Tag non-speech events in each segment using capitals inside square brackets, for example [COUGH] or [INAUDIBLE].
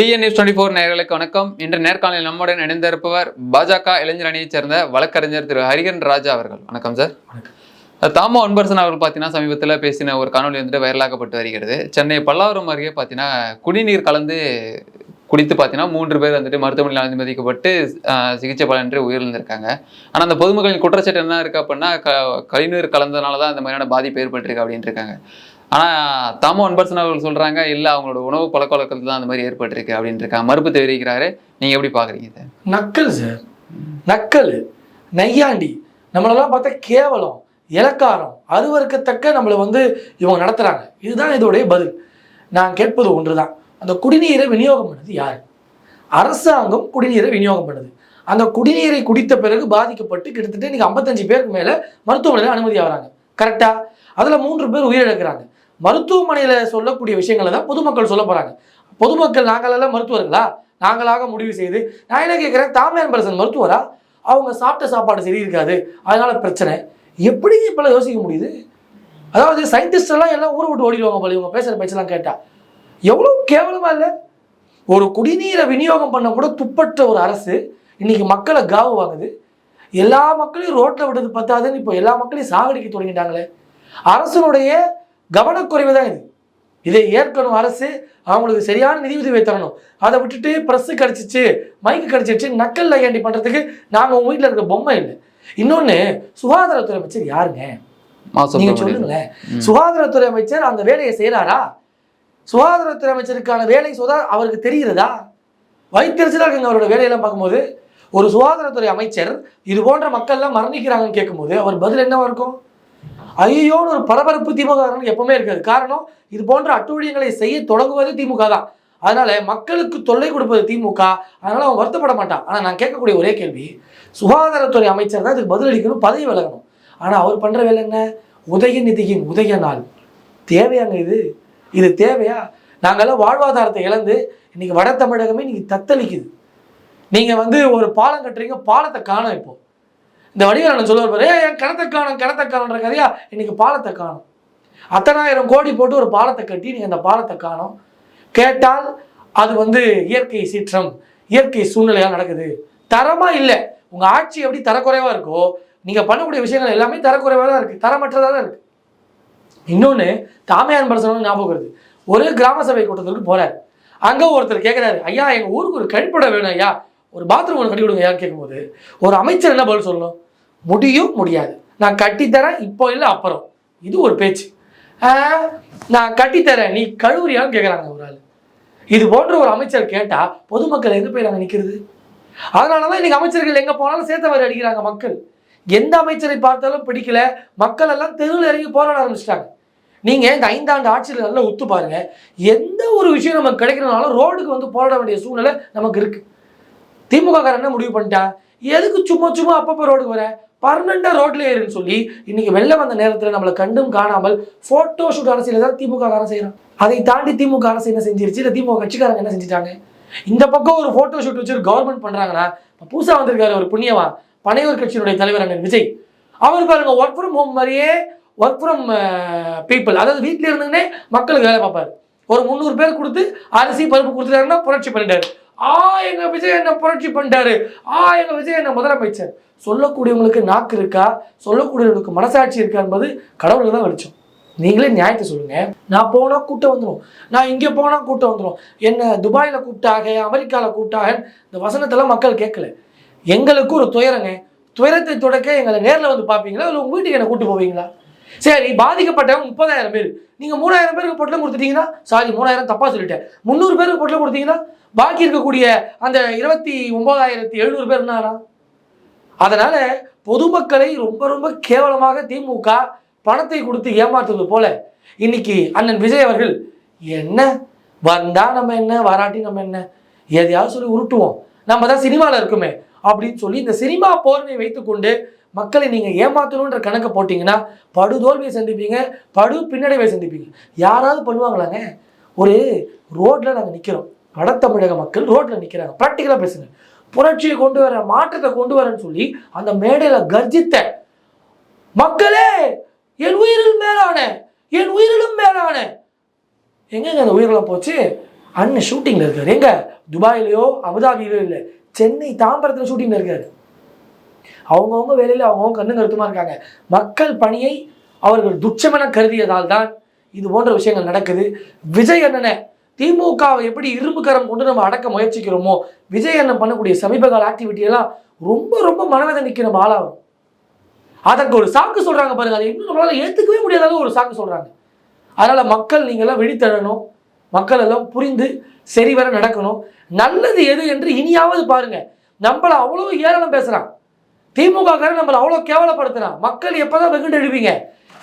TN news twenty four நேர்களுக்கு வணக்கம். இன்று நேர்காணலில் நம்முடன் இணைந்திருப்பவர் பாஜக இளைஞர் அணியைச் சேர்ந்த வழக்கறிஞர் திரு ஹரிகன் ராஜா அவர்கள். வணக்கம் சார் தாமோ அன்பரசன் அவர்கள் பார்த்தீங்கன்னா சமீபத்தில் பேசின ஒரு காணொலி வந்துட்டு வைரலாக்கப்பட்டு வருகிறது. சென்னை பல்லாவரம் அருகே பார்த்தீங்கன்னா குடிநீர் கலந்து குடித்து பார்த்தீங்கன்னா மூன்று பேர் வந்துட்டு மருத்துவமனையில் அனுமதிக்கப்பட்டு சிகிச்சை பலனின்றி உயிரிழந்திருக்காங்க. ஆனால் அந்த பொதுமக்களின் குற்றச்சாட்டு என்ன இருக்கு அப்படின்னா க கழிநீர் கலந்ததுனால தான் இந்த மாதிரியான பாதிப்பு ஏற்பட்டிருக்கு அப்படின்ட்டு இருக்காங்க. ஆனால் தாமோ அன்பரசன் அவர்கள் சொல்கிறாங்க இல்லை அவங்களோட உணவு பழக்க வழக்கத்தில் தான் அந்த மாதிரி ஏற்பட்டிருக்கு அப்படின்னு இருக்காங்க மறுப்பு தெரிவிக்கிறாரு. நீங்கள் எப்படி பார்க்குறீங்க சார் நக்கல் சார் நக்கல் நையாண்டி நம்மளெல்லாம் பார்த்தா கேவலம் இலக்காரம் அருவருக்கத்தக்க நம்மளை வந்து இவங்க நடத்துகிறாங்க இதுதான் இதோடைய பதில். நான் கேட்பது ஒன்று தான் அந்த குடிநீரை விநியோகம் பண்ணது யார்? அரசாங்கம் குடிநீரை விநியோகம் பண்ணுது. அந்த குடிநீரை குடித்த பிறகு பாதிக்கப்பட்டு கிட்டத்தட்ட இன்னைக்கு ஐம்பத்தஞ்சு பேருக்கு மேலே மருத்துவமனையில் அனுமதி ஆகிறாங்க. கரெக்டாக அதில் மூன்று பேர் உயிரிழக்கிறாங்க. மருத்துவமனையில் சொல்லக்கூடிய விஷயங்களை தான் பொதுமக்கள் சொல்ல போகிறாங்க பொதுமக்கள் நாங்களெல்லாம் மருத்துவர்களா? நாங்களாக முடிவு செய்து நான் என்ன கேட்குறேன் தாமியான் பரசன் மருத்துவரா? அவங்க சாப்பிட்ட சாப்பாடு சரி இருக்காது. அதனால பிரச்சனை. எப்படி இப்போல்லாம் யோசிக்க முடியுது? அதாவது சயின்டிஸ்ட் எல்லாம் எல்லாம் ஊரை விட்டு ஓடிடுவாங்க போல இவங்க பேசுகிற பேச்செல்லாம் கேட்டால் எவ்வளோ கேவலமாக இல்லை? ஒரு குடிநீரை விநியோகம் பண்ண கூட துப்பற்ற ஒரு அரசு இன்னைக்கு மக்களை காவு வாங்குது. எல்லா மக்களையும் ரோட்டில் விடுறது பத்தாதுன்னு இப்போ எல்லா மக்களையும் சாகடிக்க தொடங்கிட்டாங்களே. அரசனுடைய கவனக்குறைவு தான் இது. இதை ஏற்கணும் அரசு அவங்களுக்கு சரியான நிதி உதவி தரணும். அதை விட்டுட்டு ப்ரெஸ்ஸு கிடச்சிச்சு மைக்கு கிடச்சிச்சு நக்கல் லையாண்டி பண்ணுறதுக்கு நாங்கள் உங்கள் வீட்டில் இருக்க பொம்மை இல்லை இன்னொன்று சுகாதாரத்துறை அமைச்சர் யாருங்க? நீங்க சொல்லுங்களேன். சுகாதாரத்துறை அமைச்சர் அந்த வேலையை செய்யறாரா சுகாதாரத்துறை அமைச்சருக்கான வேலை சுதா அவருக்கு தெரிகிறதா? வைத்தறிச்சலாக இருக்குங்க அவரோட வேலையெல்லாம் பார்க்கும்போது ஒரு சுகாதாரத்துறை அமைச்சர் இது போன்ற மக்கள்லாம் மரணிக்கிறாங்கன்னு கேட்கும்போது அவர் பதில் என்னவா இருக்கும்? ஐயோன்னு ஒரு பரபரப்பு திமுக எப்பவுமே இருக்காது. காரணம் இது போன்ற அட்டூழியங்களை செய்ய தொடங்குவது திமுக தான். அதனால மக்களுக்கு தொல்லை கொடுப்பது திமுக. அதனால அவன் வருத்தப்பட மாட்டான். ஆனா நான் கேட்கக்கூடிய ஒரே கேள்வி சுகாதாரத்துறை அமைச்சர் தான் இதுக்கு பதிலளிக்கணும் பதவி விலகணும். ஆனா அவர் பண்ற வேலை என்ன? உதயநிதியின் உதய நாள். தேவையாங்க இது? இது தேவையா? நாங்கெல்லாம் வாழ்வாதாரத்தை இழந்து இன்னைக்கு வட தமிழகமே இன்னைக்கு தத்தளிக்குது. நீங்க வந்து ஒரு பாலம் கட்டுறீங்க பாலத்தை காணோம் இப்போ. இந்த வடிவேலன் சொல்லுவார் பாரு ஏன் என் கிணத்தை காணும் கிணத்தை காணுன்ற கதையா? இன்னைக்கு பாலத்தை காணும். அத்தனாயிரம் கோடி போட்டு ஒரு பாலத்தை கட்டி நீங்கள் அந்த பாலத்தை காணும். கேட்டால் அது வந்து இயற்கை சீற்றம் இயற்கை சூழ்நிலையாக நடக்குது. தரமாக இல்லை. உங்கள் ஆட்சி எப்படி தரக்குறைவாக இருக்கோ நீங்கள் பண்ணக்கூடிய விஷயங்கள் எல்லாமே தரக்குறைவாக தான் இருக்குது தரமற்றதாக தான் இருக்குது இன்னொன்று தாமையான் பரசனம் ஞாபகம் வருது. ஒரு கிராம சபை கூட்டத்துக்கு போகிறார் அங்கே ஒருத்தர் கேட்குறாரு ஐயா எங்கள் ஊருக்கு ஒரு கழிப்பிடம் வேணும் ஐயா. ஒரு பாத்ரூம் ஒன்று கட்டி கொடுங்க ஐயான்னு கேட்கும்போது ஒரு அமைச்சர் என்ன பதில் சொல்லணும்? முடியும் முடியாது. நான் கட்டித்தரேன் இப்போ இல்லை அப்புறம். இது ஒரு பேச்சு. நான் கட்டித்தரேன் நீ கழுவுறியான்னு கேட்குறாங்க ஒரு ஆள். இது போன்ற ஒரு அமைச்சர் கேட்டால் பொதுமக்கள் எங்கே போய் நாங்கள் நிற்கிறது அதனால தான் இன்றைக்கி அமைச்சர்கள் எங்கே போனாலும் சேர்த்த வரி அடிக்கிறாங்க மக்கள். எந்த அமைச்சரை பார்த்தாலும் பிடிக்கல. மக்கள் எல்லாம் தெருவில் இறங்கி போராட ஆரம்பிச்சிட்டாங்க. நீங்கள் இந்த ஐந்தாண்டு ஆட்சியில் நல்லா ஒத்து பாருங்கள் எந்த ஒரு விஷயம் நமக்கு கிடைக்கணும்னாலும் ரோடுக்கு வந்து போராட வேண்டிய சூழ்நிலை நமக்கு இருக்குது திமுக காரன் என்ன முடிவு பண்ணிட்டா? எதுக்கு சும்மா சும்மா அப்பப்போ ரோடுக்கு வர? பர்மனண்டாக ரோட்ல ஏறுன்னு சொல்லி இன்னைக்கு வெளில வந்த நேரத்தில் நம்மளை கண்டும் காணாமல் போட்டோ ஷூட் அரசியல் தான் திமுக காரன் செய்கிறான் அதை தாண்டி திமுக அரசு என்ன செஞ்சிருச்சு? இல்லை திமுக கட்சிக்காரங்க என்ன செஞ்சுட்டாங்க? இந்த பக்கம் ஒரு ஃபோட்டோ ஷூட் வச்சு கவர்மெண்ட் பண்றாங்கன்னா இப்போ புதுசா வந்திருக்காரு ஒரு புண்ணியவா? பனையூர் கட்சியினுடைய தலைவர் அண்ணன் விஜய். அவர் பாருங்க ஒர்க் ஃப்ரம் ஹோம் மாதிரியே ஒர்க் ஃப்ரம் பீப்புள் அதாவது வீட்டில் இருந்துன்னே மக்களுக்கு வேலை பார்ப்பார். ஒரு முந்நூறு பேர் கொடுத்து அரிசி பருப்பு கொடுத்துட்டாருன்னா புரட்சி பண்ணிட்டாரு. ஆ எங்க விஜய் என்ன புரட்சி பண்ணிட்டாரு. ஆ எங்க விஜய் என்ன முதலமைச்சர். சொல்லக்கூடியவங்களுக்கு நாக்கு இருக்கா? சொல்லக்கூடியவங்களுக்கு மனசாட்சி இருக்கா என்பது கடவுளுக்கு தான் வெளிச்சம். நீங்களே நியாயத்தை சொல்லுங்க. நான் போனால் கூட்டம் வந்துடும் நான் இங்கே போனால் கூட்டம் வந்துடும் என்ன துபாயில் கூப்பிட்டாக அமெரிக்காவில் கூப்பிட்டாக இந்த வசனத்தெல்லாம் மக்கள் கேட்கல. எங்களுக்கு ஒரு துயரங்க. துயரத்தை தொடக்க எங்களை நேரில் வந்து பார்ப்பீங்களா? இல்லை உங்கள் வீட்டுக்கு என்ன கூட்டு போவீங்களா? சரி பாதிக்கப்பட்டவங்க முப்பதாயிரம் பேர். நீங்கள் மூணாயிரம் பேருக்கு பொட்டலம் கொடுத்துட்டீங்கன்னா சாரி மூணாயிரம் தப்பாக சொல்லிட்டேன். முந்நூறு பேருக்கு பொட்டலம் கொடுத்தீங்கன்னா பாக்கி இருக்கக்கூடிய அந்த இருபத்தி ஒன்பதாயிரத்தி எழுநூறு பேர் என்னன்னா அதனால பொதுமக்களை ரொம்ப ரொம்ப கேவலமாக திமுக பணத்தை கொடுத்து ஏமாத்துவது போல இன்னைக்கு அண்ணன் விஜய் அவர்கள் என்ன? வந்தா நம்ம என்ன? வராட்டி நம்ம என்ன? எதையாவது சொல்லி உருட்டுவோம். நம்ம தான் சினிமாவில் இருக்குமே அப்படின்னு சொல்லி இந்த சினிமா போர்வை வைத்துக்கொண்டு மக்களை நீங்கள் ஏமாத்தணுன்ற கணக்கை போட்டிங்கன்னா படு தோல்வியை சந்திப்பீங்க படு பின்னடைவை சந்திப்பீங்க. யாராவது பண்ணுவாங்களாங்க? ஒரு ரோட்டில் நாங்கள் நிற்கிறோம் வட தமிழக மக்கள் ரோட்ல நிற்கிறாங்க ப்ராக்டிக்கலாக பேசுங்க. புரட்சியை கொண்டு வர மாற்றத்தை கொண்டு வரேன்னு சொல்லி அந்த மேடையில் கர்ஜித்த மக்களே என் உயிரில் மேலான என் உயிரிலும் மேலான. எங்கெங்க அந்த உயிரெல்லாம் போச்சு? அண்ணன் ஷூட்டிங்ல இருக்காரு. எங்க? துபாயிலையோ அபுதாபியிலோ இல்லை. சென்னை தாம்பரத்தில் ஷூட்டிங்ல இருக்காரு. அவங்கவுங்க வேலையில் அவங்கவுங்க கண்ணு கருத்துமா இருக்காங்க. மக்கள் பணியை அவர்கள் துச்சமென கருதியதால் தான் இது போன்ற விஷயங்கள் நடக்குது. விஜய் அண்ணனை திமுகவை எப்படி இரும்பு கரம் கொண்டு நம்ம அடக்க முயற்சிக்கிறோமோ விஜய் அண்ணன் பண்ணக்கூடிய சமீபகால ஆக்டிவிட்டி எல்லாம் ரொம்ப ரொம்ப மனவேதனை நிற்கிற நம்ம ஆளாகும். அதற்கு ஒரு சாக்கு சொல்கிறாங்க பாருங்க. அதை இன்னும் நம்மளால் ஏற்றுக்கவே முடியாத அளவு ஒரு சாக்கு சொல்கிறாங்க அதனால் மக்கள் நீங்கள்லாம் எல்லாம் மக்கள் எல்லாம் புரிந்து சரிவர நடக்கணும். நல்லது எது என்று இனியாவது பாருங்க. நம்மளை அவ்வளோ ஏளனம் பேசுகிறான் திமுக காரன் அவ்வளோ கேவலப்படுத்துகிறான் மக்கள் மக்கள் எப்பதான் வெகுண்டு எழுவீங்க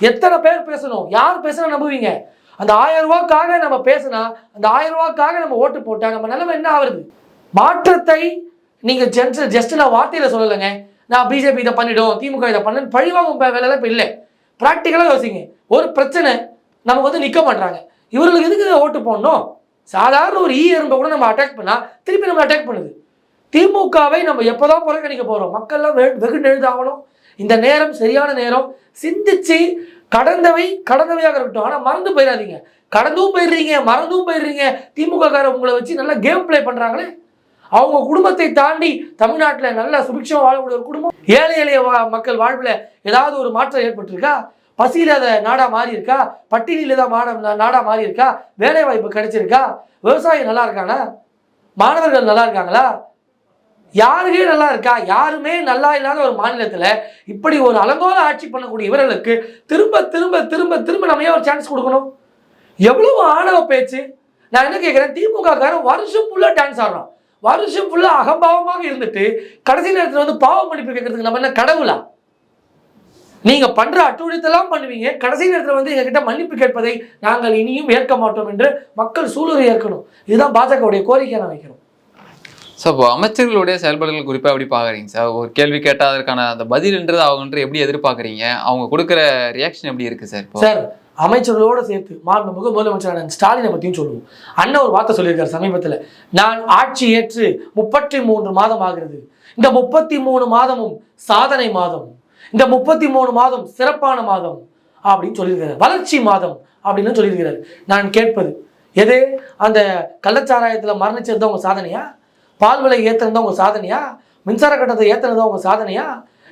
எத்தனை பேர் பேசணும்? யார் பேசுனா நம்புவீங்க? அந்த ஆயிரம் ரூபாய்க்காக நம்ம பேசினா அந்த ஆயிரம் ரூபாய்க்காக நம்ம ஓட்டு போட்டால் நம்ம நிலைமை என்ன ஆகுறது? மாற்றத்தை நீங்கள் ஜென்ஸ் ஜஸ்ட் நான் வார்த்தையில் சொல்லலைங்க. நான் பிஜேபி இதை பண்ணிவிடும் திமுக இதை பண்ணு பழிவாங்கும் பே- வேலையெல்லாம் இப்போ இல்லை. ப்ராக்டிக்கலாக யோசிங்க. ஒரு பிரச்சனை நமக்கு வந்து நிற்க மாட்டாங்க இவர்களுக்கு எதுக்கு ஓட்டு போடணும்? சாதாரண ஒரு ஈ எறும்பை கூட நம்ம அட்டாக் பண்ணால் திருப்பி நம்ம அட்டாக் பண்ணுது. திமுகவை நம்ம எப்போதான் புறக்கணிக்க போகிறோம் மக்கள்லாம் வெகு வெகுண்டு எழுதாகணும் இந்த நேரம் சரியான நேரம் சிந்திச்சு கடந்தவை கடந்தவையாக இருக்கட்டும். ஆனால் மறந்து போயிடாதீங்க கடந்தும் போயிடுறீங்க மறந்தும் போயிடுறீங்க. திமுக காரர் உங்களை வச்சு நல்லா கேம் ப்ளே பண்ணுறாங்களே அவங்க குடும்பத்தை தாண்டி தமிழ்நாட்டில் நல்ல சுபிக்ஷமாக வாழக்கூடிய ஒரு குடும்பம் ஏழை எளிய வா- மக்கள் வாழ்வில் ஏதாவது ஒரு மாற்றம் ஏற்பட்டிருக்கா? பசி இல்லாத நாடாக மாறி இருக்கா பட்டினி இல்லாத மாட நாடாக மாறி இருக்கா வேலை வாய்ப்பு கிடைச்சிருக்கா? விவசாயி நல்லா இருக்காங்களா மாணவர்கள் நல்லா இருக்காங்களா? யாருக்கே நல்லா இருக்கா? யாருமே நல்லா இல்லாத ஒரு மாநிலத்தில் இப்படி ஒரு அலங்கோல ஆட்சி பண்ணக்கூடிய இவர்களுக்கு திரும்ப திரும்ப திரும்ப திரும்ப நம்ம ஏன் ஒரு சான்ஸ் கொடுக்கணும்? எவ்வளவு ஆணவ பேச்சு? நான் என்ன கேட்குறேன் திமுக காரன் வருஷம் ஃபுல்லாக டான்ஸ் ஆடுறோம் வருஷம் ஃபுல்லாக அகம்பாவமாக இருந்துட்டு கடைசி நேரத்தில் வந்து பாவம் மன்னிப்பு கேட்கறதுக்கு நம்ம என்ன கடவுளா? நீங்கள் பண்ணுற அட்டுழித்தெல்லாம் பண்ணுவீங்க. கடைசி நேரத்தில் வந்து எங்ககிட்ட மன்னிப்பு கேட்பதை நாங்கள் இனியும் ஏற்க மாட்டோம் என்று மக்கள் சூழலை ஏற்கணும். இதுதான் பாஜகவுடைய கோரிக்கையை நான் வைக்கிறோம். ஸோ இப்போ அமைச்சர்களுடைய செயல்பாடுகள் குறிப்பாக எப்படி பார்க்குறீங்க? சார் ஒரு கேள்வி கேட்டால் அதற்கான அந்த பதில்ன்றது அவங்கன்ற எப்படி எதிர்பார்க்குறீங்க? அவங்க கொடுக்குற ரியாக்ஷன் எப்படி இருக்கு சார் சார் அமைச்சர்களோட சேர்த்து மாண்புமிகு முதலமைச்சர் அண்ணன் ஸ்டாலினை பற்றியும் சொல்லுவோம். அண்ணன் ஒரு வார்த்தை சொல்லியிருக்காரு சமீபத்தில். நான் ஆட்சி ஏற்று முப்பத்தி மூன்று மாதம் ஆகிறது. இந்த முப்பத்தி மூணு மாதமும் சாதனை மாதம். இந்த முப்பத்தி மூணு மாதம் சிறப்பான மாதம் அப்படின்னு சொல்லியிருக்காரு. வளர்ச்சி மாதம் அப்படின்னு சொல்லியிருக்கிறாரு. நான் கேட்பது எது? அந்த கள்ளச்சாராயத்தில் மரணிச்சது உங்க சாதனையா? பால் விலை ஏற்றுனது உங்கள் சாதனையா? மின்சார கட்டணத்தை ஏற்றுனது உங்கள் சாதனையா?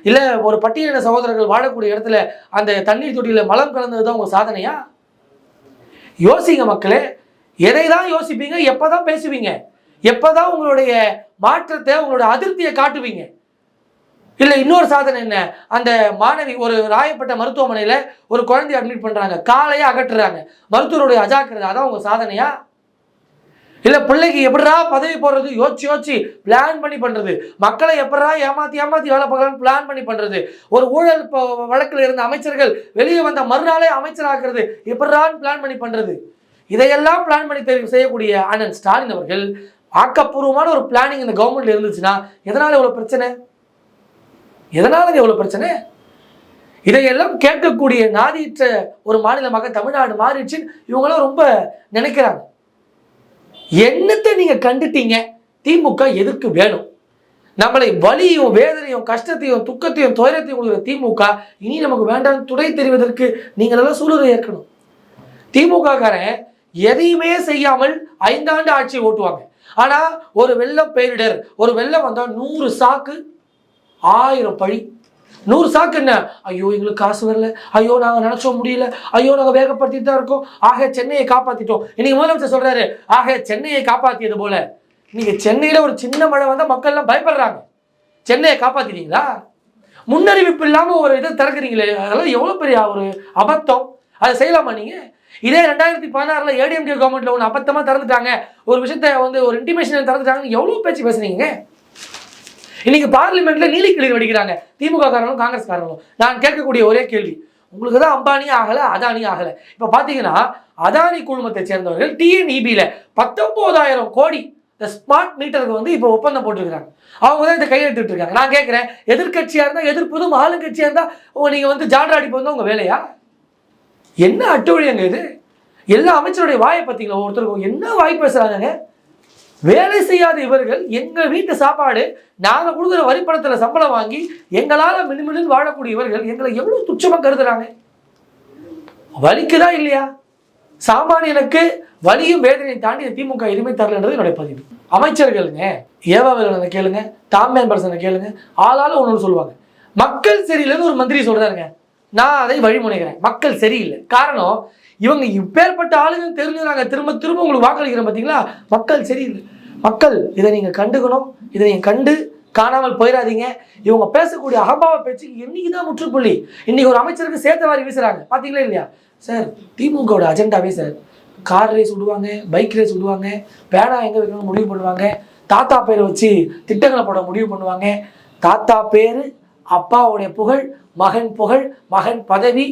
இல்லை ஒரு பட்டியலின சகோதரர்கள் வாழக்கூடிய இடத்துல அந்த தண்ணீர் தொட்டியில் மலம் கலந்தது தான் உங்கள் சாதனையா? யோசிங்க மக்களே எதை தான் யோசிப்பீங்க எப்போ தான் பேசுவீங்க? எப்போ தான் உங்களுடைய மாற்றத்தை உங்களுடைய அதிருப்தியை காட்டுவீங்க? இல்லை இன்னொரு சாதனை என்ன? அந்த மாணவி ஒரு ராயப்பட்ட மருத்துவமனையில் ஒரு குழந்தைய அட்மிட் பண்ணுறாங்க காலையே அகற்றுறாங்க. மருத்துவருடைய அஜாக்கிரதை அதான் உங்கள் சாதனையா? இல்லை பிள்ளைக்கு எப்படிடா பதவி போடுறது? யோசிச்சு யோசிச்சு பிளான் பண்ணி பண்ணுறது மக்களை எப்படா ஏமாற்றி ஏமாற்றி வேலை பார்க்கலாம்னு பிளான் பண்ணி பண்ணுறது ஒரு ஊழல் ப- வழக்கில் இருந்த அமைச்சர்கள் வெளியே வந்த மறுநாளே அமைச்சராக்குறது. எப்படிடான்னு பிளான் பண்ணி பண்ணுறது இதையெல்லாம் பிளான் பண்ணி தெரிவு செய்யக்கூடிய அண்ணன் ஸ்டாலின் அவர்கள் ஆக்கப்பூர்வமான ஒரு பிளானிங் இந்த கவர்மெண்ட்ல இருந்துச்சுன்னா எதனால் இவ்வளோ பிரச்சனை? எதனால் இது எவ்வளோ பிரச்சனை? இதையெல்லாம் கேட்கக்கூடிய நாதியற்ற ஒரு மாநிலமாக தமிழ்நாடு மாறிடுச்சுன்னு இவங்களாம் ரொம்ப நினைக்கிறாங்க. என்னத்தை நீங்கள் கண்டுட்டீங்க? திமுக எதுக்கு வேணும்? நம்மளை வலியும் வேதனையும் கஷ்டத்தையும் துக்கத்தையும் துயரத்தையும் கொடுக்குற திமுக இனி நமக்கு வேண்டாம் துணை தெரிவதற்கு நீங்கள் எல்லாம் சூழலை ஏற்கணும். திமுக காரன் எதையுமே செய்யாமல் ஐந்தாண்டு ஆட்சியை ஓட்டுவாங்க. ஆனால் ஒரு வெள்ளம் பேரிடர் ஒரு வெள்ளம் வந்தால் நூறு சாக்கு ஆயிரம் பழி. நூறு சாக்கு என்ன? ஐயோ எங்களுக்கு காசு வரல. ஐயோ நாங்கள் நினைச்சோம் முடியல. ஐயோ நாங்கள் வேகப்படுத்திட்டு தான் இருக்கோம். ஆக சென்னையை காப்பாற்றிட்டோம் இன்னைக்கு முதலமைச்சர் சொல்கிறாரு ஆக சென்னையை காப்பாற்றியது போல. நீங்கள் சென்னையில் ஒரு சின்ன மழை வந்தால் மக்கள் எல்லாம் பயப்படுறாங்க. சென்னையை காப்பாற்றிட்டீங்களா முன்னறிவிப்பு இல்லாமல் ஒரு இதை திறக்கிறீங்களே. அதெல்லாம் எவ்வளோ பெரிய ஒரு அபத்தம். அதை செய்யலாமா நீங்கள் இதே ரெண்டாயிரத்தி பதினாறுல ஏடிஎம்கே கவர்மெண்ட்ல ஒன்று அபத்தமாக திறந்துட்டாங்க. ஒரு விஷயத்த வந்து ஒரு இன்டிமேஷன் திறந்துட்டாங்கன்னு எவ்வளோ பேச்சு பேசுனீங்க? இன்னைக்கு பார்லிமெண்ட்ல நீலிக்கிளி கிளீர் வடிக்கிறாங்க. திமுக காரங்களும் காங்கிரஸ் காரங்களும் நான் கேட்கக்கூடிய ஒரே கேள்வி. உங்களுக்கு தான் அம்பானி ஆகல அதானி ஆகல. இப்ப பாத்தீங்கன்னா அதானி குழுமத்தை சேர்ந்தவர்கள் டிஎன்இபியில பத்தொன்பதாயிரம் கோடி இந்த ஸ்மார்ட் மீட்டருக்கு வந்து இப்போ ஒப்பந்தம் போட்டுருக்காங்க அவங்க தான் இதை கையெழுத்துட்டு இருக்காங்க. நான் கேட்குறேன் எதிர்கட்சியாக இருந்தால் எதிர்ப்பதும் ஆளுங்கட்சியாக இருந்தால் உங்க நீங்கள் வந்து ஜான்ராடி போந்தா உங்கள் வேலையா? என்ன அட்டூழியங்க இது? எல்லா அமைச்சருடைய வாயை பார்த்தீங்களா ஒருத்தருக்கும் என்ன வாய் பேசுகிறாங்க வேலை செய்யாத இவர்கள் எங்கள் வீட்டு சாப்பாடு நாங்கள் கொடுக்குற வரிப்பணத்தில் சம்பளம் வாங்கி எங்களால் மினிமினில் வாழக்கூடிய இவர்கள் எங்களை எவ்வளோ துச்சமாக கருதுறாங்க? வலிக்குதா இல்லையா? சாமானியனுக்கு வலியும் வேதனையை தாண்டி திமுக எதுவுமே தரலன்றது என்னுடைய பதிவு. அமைச்சர்களுங்க ஏவாவேலனை கேளுங்க டாம் மேம்பர்சனை கேளுங்க ஆளாலும் ஒன்று சொல்லுவாங்க. மக்கள் சரியில்லைன்னு ஒரு மந்திரி சொல்கிறாருங்க நான் அதை வழிமுனைகிறேன் மக்கள் சரியில்லை. காரணம் இவங்க இப்பேற்பட்ட ஆளுங்க தெரிஞ்சு நாங்கள் திரும்ப திரும்ப உங்களுக்கு வாக்களிக்கிறோம் பார்த்தீங்களா மக்கள் சரியில்லை மக்கள் இதை நீங்கள் கண்டுக்கணும். இதை நீங்கள் கண்டு காணாமல் போயிடாதீங்க. இவங்க பேசக்கூடிய அகம்பாவ பேச்சுக்கு இன்னைக்கு தான் முற்றுப்புள்ளி? இன்னைக்கு ஒரு அமைச்சருக்கு சேர்த்த மாதிரி வீசுறாங்க. பார்த்தீங்களா இல்லையா? சார் திமுகவோட அஜெண்டாவே சார். கார் ரேஸ் விடுவாங்க பைக் ரேஸ் விடுவாங்க பேனா எங்கே வைக்கணும்னு முடிவு பண்ணுவாங்க தாத்தா பேரை வச்சு திட்டங்களை போட முடிவு பண்ணுவாங்க. தாத்தா பேர் அப்பாவுடைய புகழ் மகன் புகழ் மகன் பதவி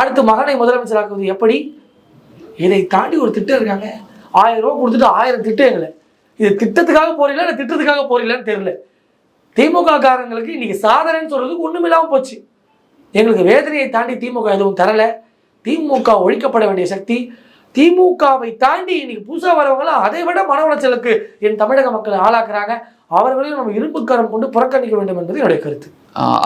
அடுத்து மகனை முதலமைச்சராக்குவது எப்படி? இதை தாண்டி ஒரு திட்டம் இருக்காங்க. ஆயிரம் ரூபா கொடுத்துட்டு ஆயிரம் திட்டம் எங்களை இது திட்டத்துக்காக போறீங்களா இல்லை திட்டத்துக்காக போறீங்களான்னு தெரியல. திமுக காரங்களுக்கு இன்னைக்கு சாதனைன்னு சொல்றதுக்கு ஒண்ணுமில்லாம போச்சு. எங்களுக்கு வேதனையை தாண்டி திமுக எதுவும் தரல. திமுக ஒழிக்கப்பட வேண்டிய சக்தி திமுகவை தாண்டி இன்னைக்கு புதுசா வரவங்களாம் அதை விட மன உளைச்சலுக்கு என் தமிழக மக்களை ஆளாக்குறாங்க. அவர்களையும் நம்ம இரும்புக்கரம் கொண்டு புறக்கணிக்க வேண்டும் என்பது என்னுடைய கருத்து.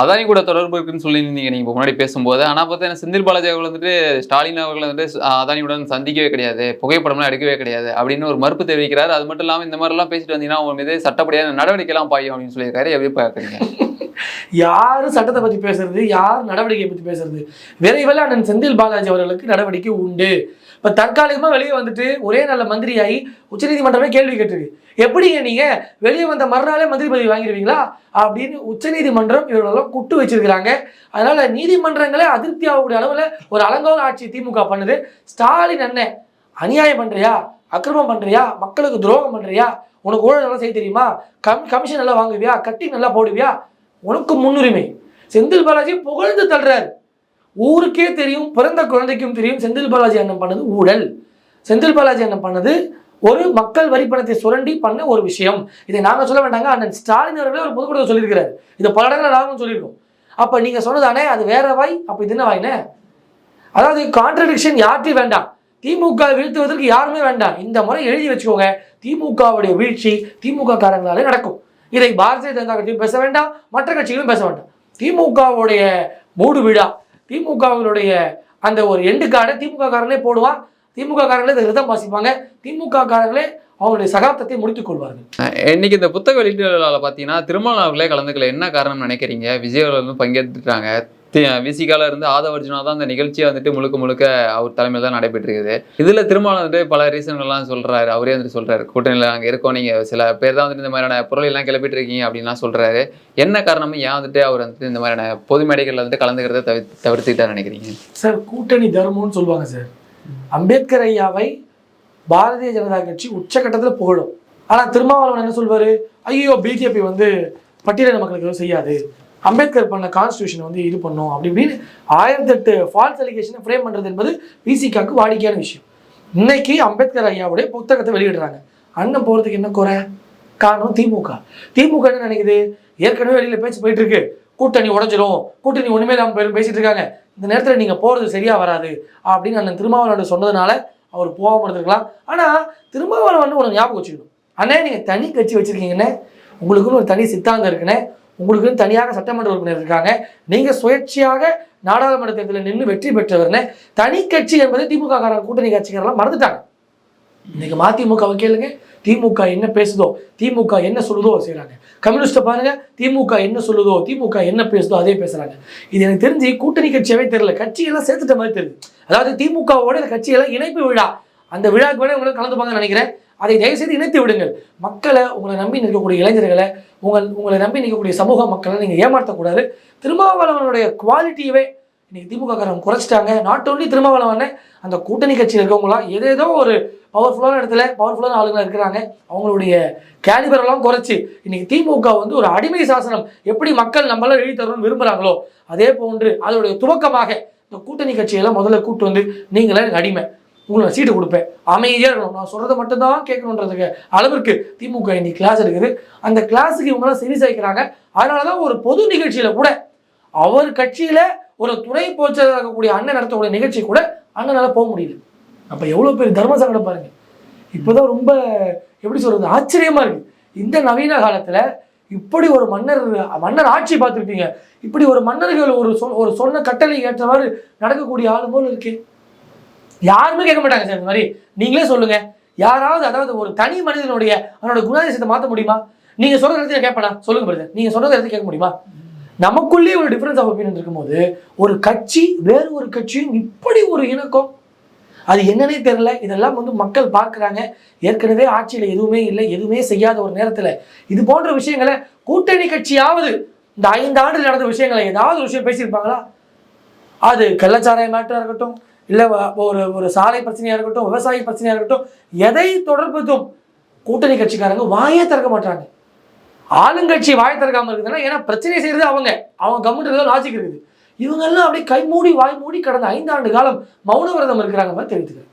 அதானி கூட தொடர்பு இருக்குன்னு சொல்லியிருந்தீங்க நீங்க இப்ப முன்னாடி பேசும்போது ஆனா பார்த்தா செந்தில் பாலாஜி அவர்கள் வந்துட்டு ஸ்டாலின் அவர்கள் வந்துட்டு அதானியுடன் சந்திக்கவே கிடையாது புகைப்படம்லாம் எடுக்கவே கிடையாது அப்படின்னு ஒரு மறுப்பு தெரிவிக்கிறார். அது மட்டும் இல்லாம இந்த மாதிரிலாம் பேசிட்டு வந்தீங்கன்னா உங்க மீது சட்டப்படியான நடவடிக்கை எல்லாம் பாயும் அப்படின்னு சொல்லியிருக்காரு. எப்படி பார்க்குறீங்க? [LAUGHS] யாரு சட்டத்தை பத்தி பேசுறது? யார் நடவடிக்கை பத்தி பேசுறது? விரைவில் அண்ணன் செந்தில் பாலாஜி அவர்களுக்கு நடவடிக்கை உண்டு. இப்போ தற்காலிகமாக வெளியே வந்துட்டு ஒரே நல்ல மந்திரியாகி உச்சநீதிமன்றமே கேள்வி கேட்டிருக்கு. எப்படிங்க நீங்கள் வெளியே வந்த மறுநாளே மந்திரி பதவி வாங்கிடுவீங்களா? அப்படின்னு உச்சநீதிமன்றம் இவர்களெல்லாம் குட்டு வச்சிருக்கிறாங்க. அதனால் நீதிமன்றங்களே அதிருப்தி ஆகக்கூடிய அளவில் ஒரு அலங்கோல ஆட்சி திமுக பண்ணுது. ஸ்டாலின் அண்ணன் அநியாயம் பண்ணுறியா அக்கிரமம் பண்ணுறியா மக்களுக்கு துரோகம் பண்ணுறியா உனக்கு ஊழல் நல்லா செய்ய தெரியுமா? கம் கமிஷன் நல்லா வாங்குவியா? கட்டி நல்லா போடுவியா? உனக்கு முன்னுரிமை. செந்தில் பாலாஜி புகழ்ந்து தள்ளுறாரு. ஊருக்கே தெரியும் பிறந்த குழந்தைக்கும் தெரியும். செந்தில் பாலாஜி அண்ணன் பண்ணது ஊழல். செந்தில் பாலாஜி அண்ணன் பண்ணது ஒரு மக்கள் வரி பணத்தை சுரண்டி பண்ண ஒரு விஷயம். இதை நாங்கள் சொல்ல வேண்டாங்க. அண்ணன் ஸ்டாலின் அவர்களே ஒரு பொதுக்கூடத்தில் சொல்லியிருக்கிறார். இதை பல இடங்களில் நாங்களும் சொல்லியிருக்கோம். அப்போ நீங்கள் சொன்னதானே அது வேற வாய். அப்போ இது என்ன வாயினே? அதாவது கான்ட்ரடிக்ஷன் யார்ட்டையும் வேண்டாம். திமுக வீழ்த்துவதற்கு யாருமே வேண்டாம். இந்த முறை எழுதி வச்சுக்கோங்க. திமுகவுடைய வீழ்ச்சி திமுக காரங்களாலே நடக்கும். இதை பாரதிய ஜனதா கட்சியும் பேச வேண்டாம். மற்ற கட்சிகளும் பேச வேண்டாம். திமுகவுடைய மூடு விழா திமுகவினுடைய அந்த ஒரு எண்டு கார்டை திமுக காரங்களே போடுவான் திமுக காரங்களே இந்த ரிதம் வாசிப்பாங்க. திமுக காரங்களே அவங்களுடைய சகாப்தத்தை முடித்துக் கொள்வார்கள். இன்னைக்கு இந்த புத்தக வெளியீட்டு பார்த்தீங்கன்னா திருமணம் அவர்களே கலந்துக்கல. என்ன காரணம் நினைக்கிறீங்க? விஜய் வந்து பங்கேற்றுட்டாங்க விசிகால இருந்து ஆதவ அர்ஜுனா தான் அந்த நிகழ்ச்சியை வந்துட்டு முழுக்க முழுக்க அவர் தலைமையில் தான் நடைபெற்றிருக்குது. இதுல திருமணம் வந்துட்டு பல ரீசன்கள்லாம் சொல்றாரு. அவரே வந்துட்டு சொல்றாரு. கூட்டணியில் அங்கே இருக்கோம். நீங்க சில பேர் தான் வந்துட்டு இந்த மாதிரியான பொருள் எல்லாம் கிளப்பிட்டு இருக்கீங்க அப்படின்லாம் சொல்றாரு. என்ன காரணமும் ஏன் வந்துட்டு அவர் வந்துட்டு இந்த மாதிரியான பொது மேடைகள்ல வந்துட்டு கலந்துக்கிறத தவிர தவிர்த்துக்கிட்டா நினைக்கிறீங்க? சார் கூட்டணி தர்மம்னு சொல்லுவாங்க சார். அம்பேத்கர் ஐயாவை பாரதிய ஜனதா கட்சி உச்சக்கட்டத்தில் புகழும். ஆனால் திருமாவளவன் என்ன சொல்வாரு? ஐயோ பிஜேபி வந்து பட்டியலின மக்களுக்கு எதுவும் செய்யாது. அம்பேத்கர் பண்ண கான்ஸ்டியூஷன் வந்து இது பண்ணும். அப்படி இப்படின்னு ஆயிரத்தெட்டு ஃபால்ஸ் அலிகேஷனை ஃப்ரேம் பண்ணுறது என்பது பிசிகாக்கு வாடிக்கையான விஷயம். இன்னைக்கு அம்பேத்கர் ஐயாவுடைய புத்தகத்தை வெளியிடுறாங்க. அண்ணன் போகிறதுக்கு என்ன குறை? காரணம் திமுக. திமுக என்ன நினைக்குது? ஏற்கனவே வெளியில் பேச்சு போயிட்டு இருக்கு கூட்டணி உடஞ்சிரும். கூட்டணி ஒன்றுமே இல்லாமல் போயிடும் பேசிட்டு இருக்காங்க. இந்த நேரத்தில் நீங்கள் போகிறது சரியாக வராது அப்படின்னு அண்ணன் திருமாவளவன் சொன்னதுனால அவர் போகாம இருந்திருக்கலாம். ஆனா திருமாவளவன் உனக்கு ஞாபகம் வச்சுக்கணும். அண்ணே நீங்கள் தனி கட்சி வச்சுருக்கீங்கண்ணே. உங்களுக்குன்னு ஒரு தனி சித்தாந்தம் இருக்குண்ணே. உங்களுக்குன்னு தனியாக சட்டமன்ற உறுப்பினர் இருக்காங்க. நீங்கள் சுயேட்சையாக நாடாளுமன்ற தேர்தலில் நின்று வெற்றி பெற்றவர்னு தனி கட்சி என்பதை திமுக காரங்க கூட்டணி கட்சிக்காரெல்லாம் மறந்துட்டாங்க. இன்னைக்கு மதிமுகவை கேளுங்க. திமுக என்ன பேசுதோ திமுக என்ன சொல்லுதோ செய்கிறாங்க கம்யூனிஸ்ட்டை பாருங்க திமுக என்ன சொல்லுதோ திமுக என்ன பேசுதோ அதே பேசுகிறாங்க இது எனக்கு தெரிஞ்சு கூட்டணி கட்சியாவே தெரியல. கட்சியெல்லாம் சேர்த்துட்ட மாதிரி தெரியுது. அதாவது திமுகவோட இந்த கட்சியெல்லாம் இணைப்பு விழா. அந்த விழாக்கு வேணா உங்களை கலந்துப்பாங்கன்னு நினைக்கிறேன். அதை தயவுசெய்து இணைத்து விடுங்கள். மக்களை உங்களை நம்பி நிற்கக்கூடிய இளைஞர்களை உங்கள் உங்களை நம்பி நிற்கக்கூடிய சமூக மக்களை நீங்கள் ஏமாற்றக்கூடாது. திருமாவளவனுடைய குவாலிட்டியவே இன்னைக்கு திமுக குறைச்சிட்டாங்க. நாட் ஓன்லி திருமாவளவன் அந்த கூட்டணி கட்சியில் இருக்கவங்களாம் ஏதேதோ ஒரு பவர்ஃபுல்லான இடத்துல பவர்ஃபுல்லான ஆளுங்களாக இருக்கிறாங்க. அவங்களுடைய கேலிபரெல்லாம் குறைச்சி இன்னைக்கு திமுக வந்து ஒரு அடிமை சாசனம். எப்படி மக்கள் நம்மளாம் எழுதி தரணும்னு விரும்புகிறாங்களோ அதே போன்று அதனுடைய துவக்கமாக இந்த கூட்டணி கட்சியெல்லாம் முதல்ல கூட்டு வந்து நீங்களே அடிமை. உங்களுக்கு நான் சீட்டு கொடுப்பேன். அமைதியாக இருக்கணும். நான் சொல்கிறத மட்டும்தான் கேட்கணுன்றதுக்கு அளவிற்கு திமுக இன்னைக்கு கிளாஸ் இருக்குது அந்த கிளாஸுக்கு இவங்களாம் சரி சாய்க்கிறாங்க. அதனால தான் ஒரு பொது நிகழ்ச்சியில் கூட அவர் கட்சியில் ஒரு துணை போச்சராக இருக்கக்கூடிய அண்ணன் நடத்தக்கூடிய நிகழ்ச்சி கூட அண்ணனால் போக முடியல. அப்போ எவ்வளோ பெரிய தர்ம சங்கடம் பாருங்க. இப்போதான் ரொம்ப எப்படி சொல்கிறது ஆச்சரியமாக இருக்குது இந்த நவீன காலத்தில் இப்படி ஒரு மன்னர் மன்னர் ஆட்சி பார்த்துருப்பீங்க. இப்படி ஒரு மன்னர்கள் ஒரு சொ ஒரு சொன்ன கட்டளை ஏற்றவாறு நடக்கக்கூடிய ஆளுமோல் போல யாருமே கேட்க மாட்டாங்க சார் இந்த மாதிரி. நீங்களே சொல்லுங்க. யாராவது அதாவது ஒரு தனி மனிதனுடைய அவனோட குணாதிசயத்தை மாற்ற முடியுமா? நீங்க சொல்ற இடத்துல கேட்பனா? சொல்லுங்க பிரதர். நீங்க சொல்ற இடத்துல கேட்க முடியுமா? நமக்குள்ளே ஒரு டிஃபரன்ஸ் ஆஃப் ஒப்பீனியன் இருக்கும்போது ஒரு கட்சி வேறு ஒரு கட்சியும் இப்படி ஒரு இணக்கம். அது என்னன்னே தெரியல. இதெல்லாம் வந்து மக்கள் பார்க்குறாங்க. ஏற்கனவே ஆட்சியில் எதுவுமே இல்லை எதுவுமே செய்யாத ஒரு நேரத்தில். இது போன்ற விஷயங்களை கூட்டணி கட்சியாவது இந்த ஐந்து ஆண்டு நடந்த விஷயங்களை ஏதாவது ஒரு விஷயம் பேசியிருப்பாங்களா? அது கள்ளச்சாராய மேட்டராக இருக்கட்டும் இல்லை ஒரு ஒரு சாலை பிரச்சனையாக இருக்கட்டும் விவசாய பிரச்சனையாக இருக்கட்டும் எதை தொடர்பதும் கூட்டணி கட்சிக்காரங்க வாயே திறக்க மாட்டாங்க. ஆளுங்கட்சி வாய் திறக்காம இருக்குதுன்னா ஏன்னா பிரச்சனை செய்யறது அவங்க. அவங்க கவர்மெண்ட் லாஜிக் இருக்குது. இவங்க எல்லாம் அப்படியே கை மூடி வாய் மூடி கடந்த ஐந்தாண்டு காலம் மௌன விரதம் இருக்கிறாங்க மாதிரி தெரிவித்துக்கிறேன்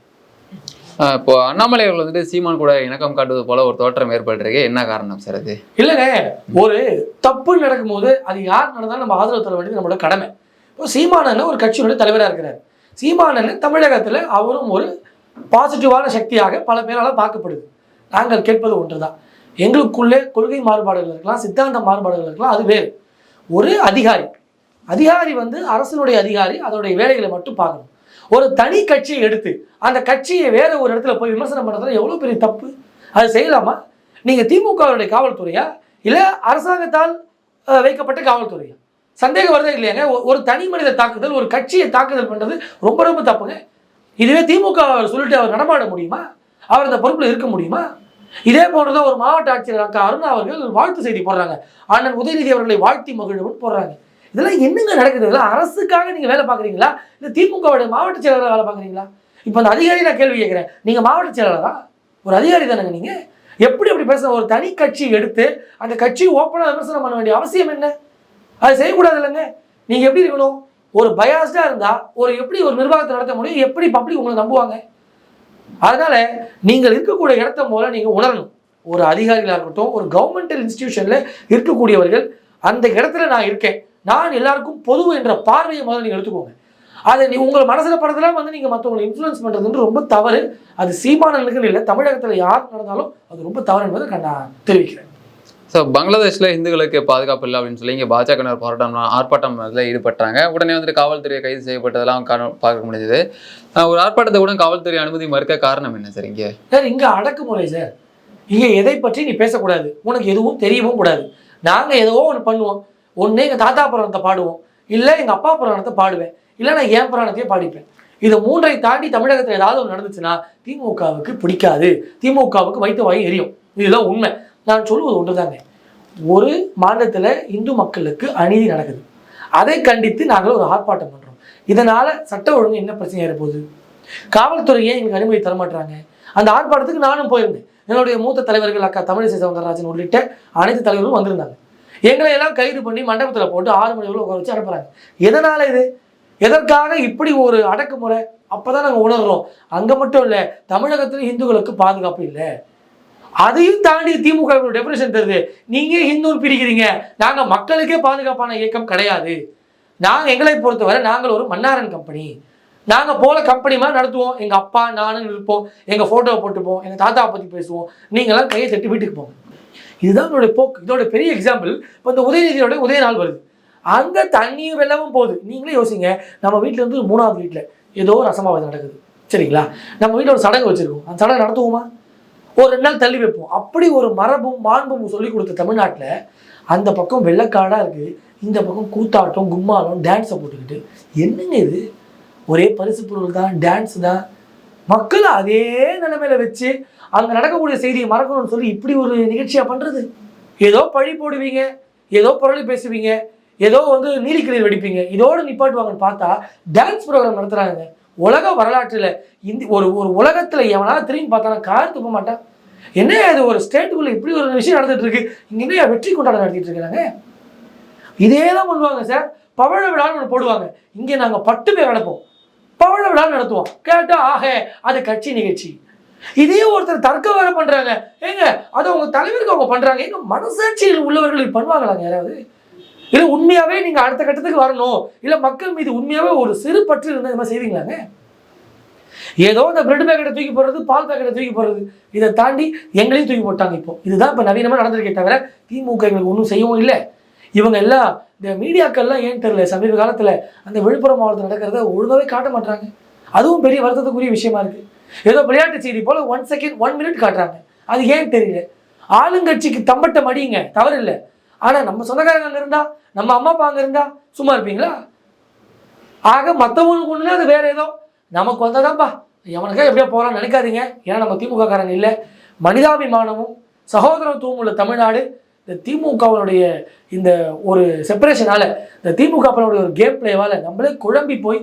இப்போ அண்ணாமலை அவர்கள் வந்துட்டு சீமான் கூட இணக்கம் காட்டுவது போல ஒரு தோற்றம் ஏற்பட்டிருக்கு. என்ன காரணம் சார் அது? இல்லைங்க ஒரு தப்பு நடக்கும்போது அது யார் நடந்தாலும் நம்ம ஆதரவு தர வேண்டியது நம்மளோட கடமை. இப்போ சீமானன் ஒரு கட்சியினுடைய தலைவராக இருக்கிறார். சீமானன் தமிழகத்தில் அவரும் ஒரு பாசிட்டிவான சக்தியாக பல பேரால் பார்க்கப்படுது. நாங்கள் கேட்பது ஒன்று தான் எங்களுக்குள்ளே கொள்கை மாறுபாடுகள் இருக்கலாம் சித்தாந்த மாறுபாடுகள் இருக்கலாம் அது வேறு. ஒரு அதிகாரி அதிகாரி வந்து அரசனுடைய அதிகாரி அதனுடைய வேலைகளை மட்டும் பார்க்கணும். ஒரு தனி கட்சியை எடுத்து அந்த கட்சியை வேற ஒரு இடத்துல போய் விமர்சனம் பண்ணுறதுல எவ்வளோ பெரிய தப்பு? அது செய்யலாமா? நீங்கள் திமுகவுடைய காவல்துறையா? இல்லை அரசாங்கத்தால் வைக்கப்பட்ட காவல்துறையா? சந்தேகம் வருதே இல்லையாங்க ஒரு தனி மனித தாக்குதல் ஒரு கட்சியை தாக்குதல் பண்ணுறது ரொம்ப ரொம்ப தப்புங்க. இதுவே திமுக அவர் சொல்லிட்டு அவர் நடமாட முடியுமா? அவர் அந்த பொறுப்பில் இருக்க முடியுமா? இதே போன்றதான் ஒரு மாவட்ட ஆட்சியர் அக்கா அருணா அவர்கள் வாழ்த்து செய்தி போடுறாங்க. அண்ணன் உதயநிதி அவர்களை வாழ்த்தி மகிழ்வுன்னு போடுறாங்க. இதெல்லாம் என்னங்க நடக்குது? இதெல்லாம் அரசுக்காக நீங்கள் வேலை பார்க்குறீங்களா? இல்லை திமுகவுடைய மாவட்ட செயலாளராக வேலை பார்க்குறீங்களா? இப்போ அந்த அதிகாரி நான் கேள்வி கேட்குறேன். நீங்கள் மாவட்ட செயலாளரா? ஒரு அதிகாரி தானேங்க நீங்கள் எப்படி அப்படி பேச ஒரு தனி கட்சி எடுத்து அந்த கட்சி ஓப்பனாக விமர்சனம் பண்ண வேண்டிய அவசியம் என்ன? அது செய்யக்கூடாது இல்லைங்க நீங்கள் எப்படி இருக்கணும்? ஒரு பயாஸ்டாக இருந்தால் ஒரு எப்படி ஒரு நிர்வாகத்தை நடத்த முடியும்? எப்படி பப்ளிக் உங்களை நம்புவாங்க? அதனால் நீங்கள் இருக்கக்கூடிய இடத்த போல நீங்கள் உணரணும். ஒரு அதிகாரிகளாக இருக்கட்டும் ஒரு கவர்மெண்டல் இன்ஸ்டிடியூஷனில் இருக்கக்கூடியவர்கள் அந்த இடத்துல நான் இருக்கேன். நான் எல்லாருக்கும் பொது என்ற பார்வையை முதல்ல நீங்கள் எடுத்துக்கோங்க. அதை நீ உங்கள் மனசில் படத்துல வந்து நீங்கள் மற்றவங்களை இன்ஃப்ளூயன்ஸ் பண்றதுன்னு ரொம்ப தவறு. அது சீமானனுக்குன்னு இல்லை தமிழகத்தில் யார் நடந்தாலும் அது ரொம்ப தவறு என்பதை நான் தெரிவிக்கிறேன். ஸோ பங்களாதேஷில் இந்துக்களுக்கு பாதுகாப்பு இல்லை அப்படின்னு சொல்லி இங்கே பாஜகவினர் போராட்டம் ஆர்ப்பாட்டம் அதில் ஈடுபட்டாங்க உடனே வந்துட்டு காவல்துறையை கைது செய்யப்பட்டதெல்லாம் பார்க்க முடிஞ்சது. ஒரு ஆர்ப்பாட்டத்தை கூட காவல்துறை அனுமதி மறுக்க காரணம் என்ன சார் இங்கே? சார் இங்கே அடக்குமுறை சார் இங்கே எதை பற்றி நீ பேசக்கூடாது. உனக்கு எதுவும் தெரியவும் கூடாது. நாங்கள் ஏதோ ஒன்று பண்ணுவோம். ஒன்று எங்கள் தாத்தா புராணத்தை பாடுவோம். இல்லை எங்கள் அப்பா புராணத்தை பாடுவேன். இல்லை நான் என் புராணத்தையே பாடிப்பேன். இதை மூன்றை தாண்டி தமிழகத்தில் ஏதாவது ஒன்று நடந்துச்சுன்னா திமுகவுக்கு பிடிக்காது. திமுகவுக்கு வைத்த வாய் எரியும். இதுதான் உண்மை. நான் சொல்வது ஒன்றுதாங்க. ஒரு மாநிலத்தில் இந்து மக்களுக்கு அநீதி நடக்குது. அதை கண்டித்து நாங்கள் ஒரு ஆர்ப்பாட்டம் பண்ணுறோம் இதனால் சட்ட ஒழுங்கு என்ன பிரச்சனை ஏற்போகுது காவல்துறையே எங்களுக்கு அனுமதி தரமாட்டுறாங்க அந்த ஆர்ப்பாட்டத்துக்கு நானும் போயிருந்தேன். என்னுடைய மூத்த தலைவர்கள் அக்கா தமிழிசை சவுந்தரராஜன் உள்ளிட்ட அனைத்து தலைவர்களும் வந்திருந்தாங்க. எங்களை எல்லாம் கைது பண்ணி மண்டபத்தில் போட்டு ஆறு மணி உள்ள உட்கார வச்சு அனுப்புறாங்க. எதனால இது? எதற்காக இப்படி ஒரு அடக்குமுறை? அப்பதான் நாங்கள் உணர்கிறோம் அங்கே மட்டும் இல்லை தமிழகத்தில் இந்துக்களுக்கு பாதுகாப்பு இல்லை. அதையும் தாண்டி திமுக டெபினேஷன் தருது. நீங்க ஹிந்துன்னு பிரிக்கிறீங்க? நாங்க மக்களுக்கே பாதுகாப்பான இயக்கம் கிடையாது. நாங்க எங்களை பொறுத்தவரை நாங்கள் ஒரு மன்னாரன் கம்பெனி நாங்கள் போல கம்பெனி மாதிரி நடத்துவோம். எங்கள் அப்பா நானும் இருப்போம். எங்கள் ஃபோட்டோவை போட்டுப்போம். எங்கள் தாத்தாவை பற்றி பேசுவோம். நீங்களாம் கையை தட்டி வீட்டுக்கு போங்க. இதுதான் என்னுடைய போக்கு. இதோட பெரிய எக்ஸாம்பிள் இப்போ இந்த உதயநிதியோட உதய நாள் வருது. அங்கே தண்ணியும் வெள்ளமும் போகுது. நீங்களே யோசிங்க. நம்ம வீட்டில் இருந்து ஒரு மூணாவது வீட்டில் ஏதோ ஒரு அசம்பாவிதம் நடக்குது. சரிங்களா? நம்ம வீட்டில் ஒரு சடங்கு வச்சுருக்கோம். அந்த சடங்கு நடத்துவோமா? ஒரு ரெண்டு நாள் தள்ளி வைப்போம். அப்படி ஒரு மரபும் மாண்பும் சொல்லி கொடுத்த தமிழ்நாட்டில் அந்த பக்கம் வெள்ளக்காடாக இருக்குது இந்த பக்கம் கூத்தாட்டம் கும்மாளம் டான்ஸை போட்டுக்கிட்டு. என்னங்க இது? ஒரே பரிசு பொருள் தான் டான்ஸ் தான். மக்களை அதே நிலைமையில வச்சு அங்கே நடக்கக்கூடிய செய்தியை மறக்கணும்னு சொல்லி இப்படி ஒரு நிகழ்ச்சியாக பண்ணுறது ஏதோ பழி போடுவீங்க ஏதோ பொருளை பேசுவீங்க ஏதோ வந்து நீலிக்கிளீர் வெடிப்பீங்க இதோடு நிப்பாட்டுவாங்கன்னு பார்த்தா டான்ஸ் ப்ரோக்ராம் நடத்துகிறாங்க உலக வரலாற்றில் இந்தி ஒரு ஒரு உலகத்தில் எவனால திரும்பி பார்த்தானா கார் துப்ப மாட்டான். என்ன இது ஒரு ஸ்டேட்டுக்குள்ளே இப்படி ஒரு விஷயம் நடந்துட்டு இருக்கு? இங்க என்ன வெற்றி கொண்டாட்டம் நடத்திட்டு இருக்கிறாங்க இதே தான் பண்ணுவாங்க சார். பவழ விழான்னு ஒன்று போடுவாங்க. இங்கே நாங்கள் பட்டு பேர் நடப்போம் பவழ விழான்னு நடத்துவோம். கேட்டால் ஆக அது கட்சி நிகழ்ச்சி. இதே ஒருத்தர் தர்க்க வேற பண்றாங்க. ஏங்க அது அவங்க தலைவருக்கு அவங்க பண்றாங்க. ஏங்க மனசாட்சியில் உள்ளவர்கள் பண்ணுவாங்களாங்க யாராவது? இல்ல உண்மையாவே நீங்க அடுத்த கட்டத்துக்கு வரணும். இல்ல மக்கள் மீது உண்மையாவே ஒரு சிறு பற்று இருந்தா இந்த மாதிரி செய்வீங்களாங்க? ஏதோ இந்த பிரெட் பேக்கெட்டை தூக்கி போடுறது பால் பேக்கெட்டை தூக்கி போடுறது இதை தாண்டி எங்களையும் தூக்கி போட்டாங்க இப்போ. இதுதான் இப்போ நவீனமாக நடந்திருக்கே தவிர திமுக எங்களுக்கு ஒன்றும் செய்யவும் இல்லை. இவங்க எல்லாம் இந்த மீடியாக்கள்லாம் ஏன் தெரியல? சமீப காலத்தில் அந்த விழுப்புரம் மாவட்டத்தில் நடக்கிறத ஒழுங்காவே காட்ட மாட்டாங்க அதுவும் பெரிய வருத்தத்துக்குரிய விஷயமா இருக்கு. ஏதோ விளையாட்டு செய்தி போல ஒன் செகண்ட் ஒன் மினிட் காட்டுறாங்க. அது ஏன் தெரியல? ஆளுங்கட்சிக்கு தம்பட்ட மடியுங்க தவறு இல்லை ஆனால் நம்ம சொந்தக்காரங்க அங்கே இருந்தா நம்ம அம்மா அப்பா அங்கே இருந்தா சும்மா இருப்பீங்களா? ஆக மற்றவங்களுக்கு ஒன்று அது வேற ஏதோ. நமக்கு வந்ததாப்பா எவனுக்கா எப்படியோ போகிறான்னு நினைக்காதீங்க. ஏன்னா நம்ம திமுக காரங்க இல்லை. மனிதாபிமானமும் சகோதரத்துவம் உள்ள தமிழ்நாடு இந்த திமுகவினுடைய இந்த ஒரு செப்பரேஷனால் இந்த திமுக ஒரு கேம் பிளேவால் நம்மளே குழம்பி போய்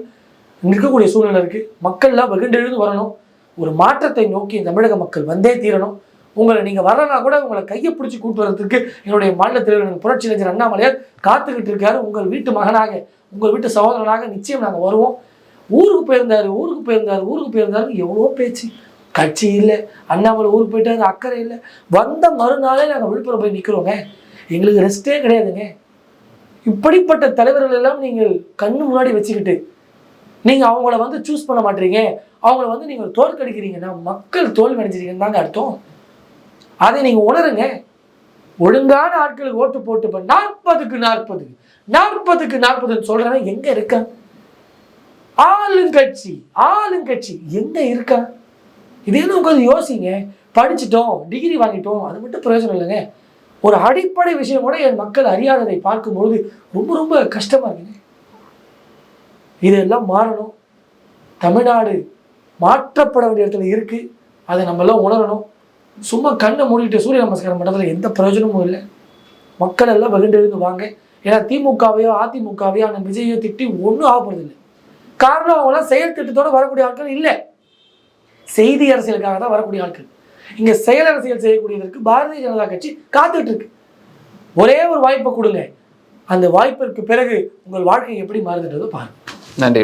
நிற்கக்கூடிய சூழ்நிலை இருக்குது மக்கள்லாம் வெகுண்டெழுந்து வரணும். ஒரு மாற்றத்தை நோக்கி தமிழக மக்கள் வந்தே தீரணும். உங்களை நீங்கள் வரனா கூட உங்களை கையை பிடிச்சி கூட்டு வரதுக்கு என்னுடைய மாநில தலைவர் புரட்சி இளைஞர் அண்ணாமலையார் காத்துக்கிட்டு இருக்காரு. உங்கள் வீட்டு மகனாக உங்கள் வீட்டு சகோதரனாக நிச்சயம் நாங்கள் வருவோம். ஊருக்கு போயிருந்தாரு ஊருக்கு போயிருந்தாரு ஊருக்கு போயிருந்தாரு எவ்வளோ பேச்சு. கட்சி இல்லை அண்ணாமலை ஊருக்கு போயிட்டாரு அக்கறை இல்லை. வந்த மறுநாளே நாங்கள் விழுப்புரம் போய் நிற்கிறோங்க எங்களுக்கு ரெஸ்ட்டே கிடையாதுங்க. இப்படிப்பட்ட தலைவர்கள் எல்லாம் நீங்கள் கண்ணு முன்னாடி வச்சுக்கிட்டு நீங்கள் அவங்கள வந்து சூஸ் பண்ண மாட்டீங்க. அவங்கள வந்து நீங்கள் தோற்கடிக்கிறீங்கன்னா மக்கள் தோல்வி அடைஞ்சிருக்கீங்கன்னு தாங்க அர்த்தம். அதை நீங்கள் உணருங்க. ஒழுங்கான ஆட்களுக்கு ஓட்டு போட்டு இப்போ நாற்பதுக்கு நாற்பது நாற்பதுக்கு நாற்பதுன்னு சொல்றவன் எங்க இருக்கான்? ஆளுங்கட்சி ஆளுங்கட்சி எங்க இருக்கா? இதேன்னு உட்காந்து யோசிங்க? படிச்சிட்டோம் டிகிரி வாங்கிட்டோம் அது மட்டும் பிரயோஜனம் இல்லைங்க. ஒரு அடிப்படை விஷயம் கூட என் மக்கள் அறியாததை பார்க்கும்பொழுது ரொம்ப ரொம்ப கஷ்டமா இருக்குங்க. இதெல்லாம் மாறணும். தமிழ்நாடு மாற்றப்பட வேண்டிய இடத்துல இருக்கு. அதை நம்ம எல்லாம் உணரணும். சும்மா கண்ணை மூடிட்டு சூரிய நமஸ்காரம் பண்ணுறதுல எந்த பிரயோஜனமும் இல்லை. மக்கள் எல்லாம் வெகுண்டெழுந்து வாங்க. ஏன்னா திமுகவையோ அதிமுகவையோ அந்த விஜயோ திட்டி ஒன்றும் ஆகப்படுறது இல்லை. காரணம் அவங்களாம் செயல் திட்டத்தோட வரக்கூடிய ஆட்கள் இல்லை. செய்தி அரசியலுக்காக தான் வரக்கூடிய ஆட்கள். இங்கே செயல் அரசியல் செய்யக்கூடியதற்கு பாரதிய ஜனதா கட்சி காத்துட்டு இருக்கு. ஒரே ஒரு வாய்ப்பை கொடுங்க. அந்த வாய்ப்பிற்கு பிறகு உங்கள் வாழ்க்கை எப்படி மாறுதுன்றதை பாருங்க. நன்றி